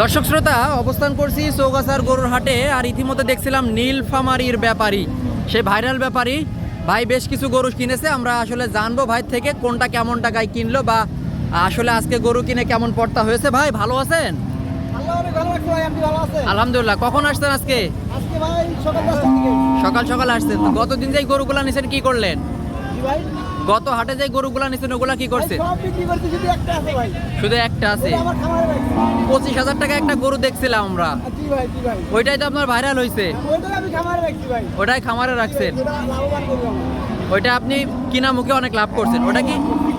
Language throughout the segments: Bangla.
দর্শক শ্রোতা অবস্থান করছি চৌগাছার গরুর হাটে আর ইতিমধ্যে দেখছিলাম নীলফামারির ব্যাপারী। সে ভাইরাল ব্যাপারী। ভাই বেশ কিছু গরু কিনেছে আমরা আসলে জানব ভাই থেকে কোনটা কেমন টাকায় কিনলো বা আসলে আজকে গরু কিনে কেমন পড়তা হয়েছে। ভাই ভালো আছেন? আলহামদুলিল্লাহ। কখন আসছেন আজকে? সকাল সকাল সকাল আসছেন। গতদিন যে গরুগুলা নিছেন কি করলেন? ভাই গত হাটে যে গরুগুলা নিছেন ওগুলা কি করতে শুধু একটা আছে পঁচিশ হাজার টাকা একটা গরু দেখছিলাম আমরা। ওইটাই তো আপনার ভাইরাল হয়েছে ওটাই খামারে রাখছেন। ওইটা আপনি কিনা মুখে অনেক লাভ করছেন। ওটা কি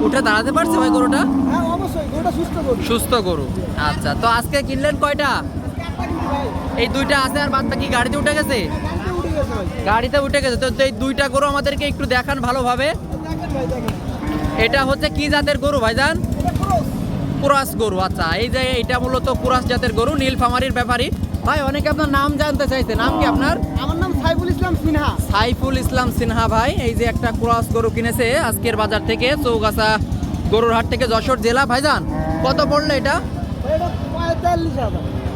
উঠে দাঁড়াতে পারছে ভাই গরুটা? হ্যাঁ সুস্থ গরু। আচ্ছা তো আজকে কিনলেন কয়টা? এই দুইটা আছে আর বাদ বাকি গাড়িতে উঠে গেছে? গাড়িতে উঠে গেছে। তো এই দুইটা গরু আমাদেরকে একটু দেখান ভালোভাবে। এটা হচ্ছে কি জাতের গরু ভাইজান? ক্রস গরু আচ্ছা। এই যে এটা মূলত পুরাস জাতের গরু নীলফামারির ব্যাপারী। ভাই অনেকে আপনার নাম জানতে চাইছে। নাম কি আপনার? আমার নাম সাইফুল ইসলাম সিনহা। সাইফুল ইসলাম সিনহা ভাই এই যে একটা ক্রস গরু কিনেছে আজকের বাজার থেকে চৌগাছা গরুর হাট থেকে যশোর জেলা। ভাইজান কত পড়ল এটা?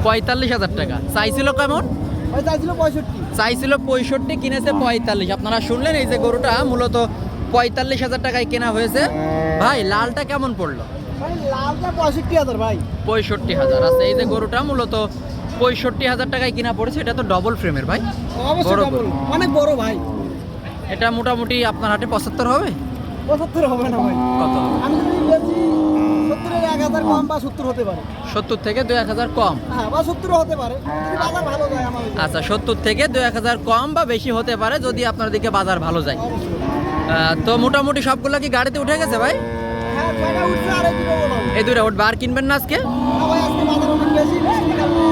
পঁয়তাল্লিশ হাজার। টাকা। চাইছিল কেমন? চাইছিল পঁয়ষট্টি। চাইছিল পঁয়ষট্টি কিনেছে পঁয়তাল্লিশ। আপনারা শুনলেন এই যে গরুটা মূলত পঁয়তাল্লিশ হাজার টাকায় কেনা হয়েছে। ভাই লালটা কেমন পড়ল? লালটা পঁয়ষট্টি হাজার ভাই। পঁয়ষট্টি হাজার। আচ্ছা এই যে গরুটা মূলত পঁয়ষট্টি হাজার টাকায় কিনা পড়েছে এটা তো ডবল ফ্রেমের ভাই। বড়। অনেক বড় ভাই। এটা মোটামুটি আপনার হাটে পঁচাত্তর হবে? পঁচাত্তর হবে না ভাই। কত আমি সত্তর হতে পারে। সত্তর থেকে দু এক হাজার কম? হ্যাঁ আচ্ছা সত্তর থেকে দু এক হাজার কম বা বেশি হতে পারে যদি আপনার দিকে বাজার ভালো যায়। তো মোটামুটি সবগুলো কি গাড়িতে উঠে গেছে ভাই? হ্যাঁ এই দুটো উঠবে আর কিনবেন না আজকে? কারণে।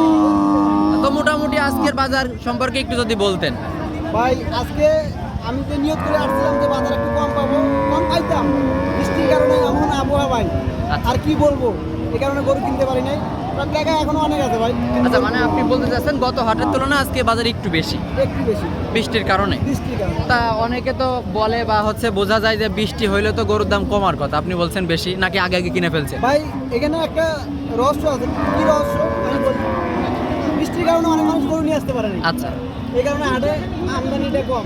তো মোটামুটি আজকের বাজার সম্পর্কে একটু যদি বলতেন। ভাই আজকে আমি যে নিয়োগ করে আসছিলাম যে বাজার একটু কম পাবো কম পাইতাম। বৃষ্টির কারণে এমন আবহাওয়া ভাই। আচ্ছা। আর কি বলব এই কারণে গরু কিনতে পারি নাই। তার টাকা এখনও অনেক আছে ভাই। আচ্ছা মানে আপনি বলতে চাচ্ছেন গত হাটের তুলনায় আজকে বাজার একটু বেশি। একটু বেশি। বৃষ্টির কারণে। বৃষ্টির কারণে। তা অনেকে তো বলে বা হচ্ছে বোঝা যায় যে বৃষ্টি হইলে তো গরুর দাম কমার কথা। আপনি বলছেন বেশি নাকি আগে আগে কিনে ফেলছেন? ভাই এখানে একটা রহস্য আছে। কি রহস্য? বৃষ্টির কারণে অনেক মানুষ গরু নিয়ে আসতে পারে না আচ্ছা। এই কারণে হাটে আমদানিটা কম।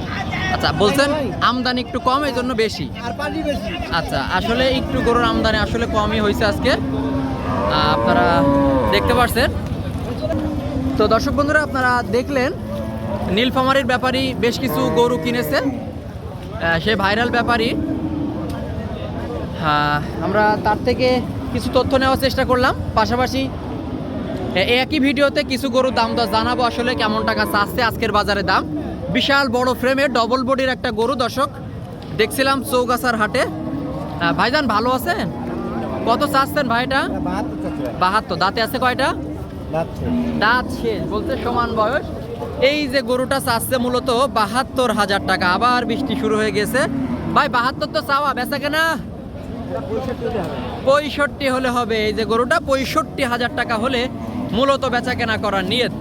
আচ্ছা বলছেন। আমদানি একটু কম এই জন্য বেশি। আর পার্টি বেশি। আচ্ছা আসলে একটু গরুর আমদানি আসলে কমই হয়েছে আজকে। আপনারা দেখতে পাচ্ছেন তো দর্শক বন্ধুরা আপনারা দেখলেন নীলফামারির ব্যাপারী বেশ কিছু গরু কিনেছে। আহ, সে ভাইরাল ব্যাপারী। হ্যাঁ আমরা তার থেকে কিছু তথ্য নেওয়ার চেষ্টা করলাম। পাশাপাশি একই ভিডিওতে কিছু গরুর দাম দর জানাব আসলে কেমন টাকা চাচ্ছে আজকের বাজারে দাম। বিশাল বড় ফ্রেমে ডবল বডির একটা গরু দর্শক দেখছিলাম চৌগাছার হাটে। ভাইজান ভালো আছেন? কত চাচ্ছেন ভাইটা? বাহাত্তর দাঁতে আছে কয়টা? দাঁত শেষ। বলতে সমান বয়স। এই যে গরুটা চাচ্ছে মূলত বাহাত্তর হাজার টাকা। আবার বৃষ্টি শুরু হয়ে গেছে। ভাই বাহাত্তর তো চাওয়া বেচা কেনা? পঁয়ষট্টি হলে হবে। এই যে গরুটা পঁয়ষট্টি হাজার টাকা হলে মূলত বেচা কেনা করার নিয়ত।